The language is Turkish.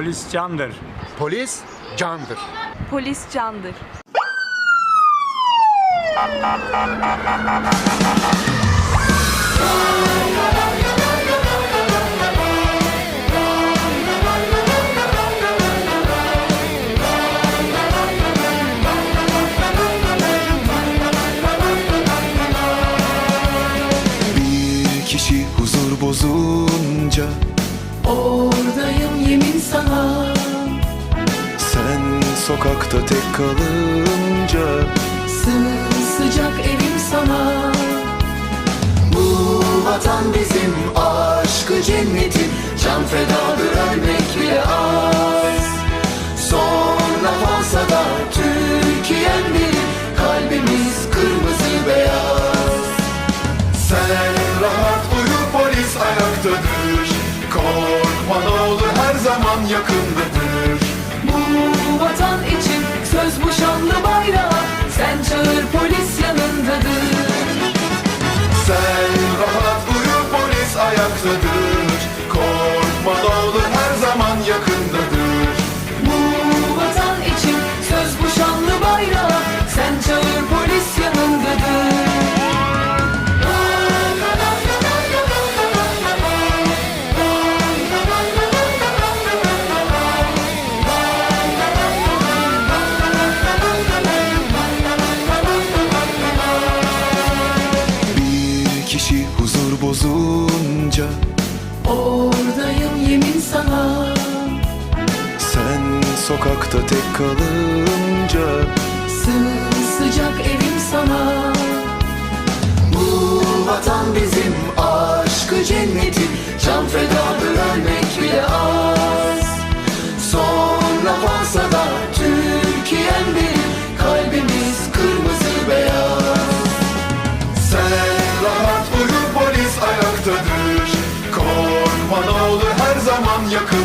Polis candır. Polis candır. Polis candır. Bir kişi huzur bozunca Oradayım yemin sana sokakta tek kalınca. Sımsıcak evim sana. Bu vatan bizim aşkı cennetim Can fedadır ölmek bile ağır açtıkça Oradayım yemin sana. Sen sokakta tek kalınca Sımsıcak ev 力。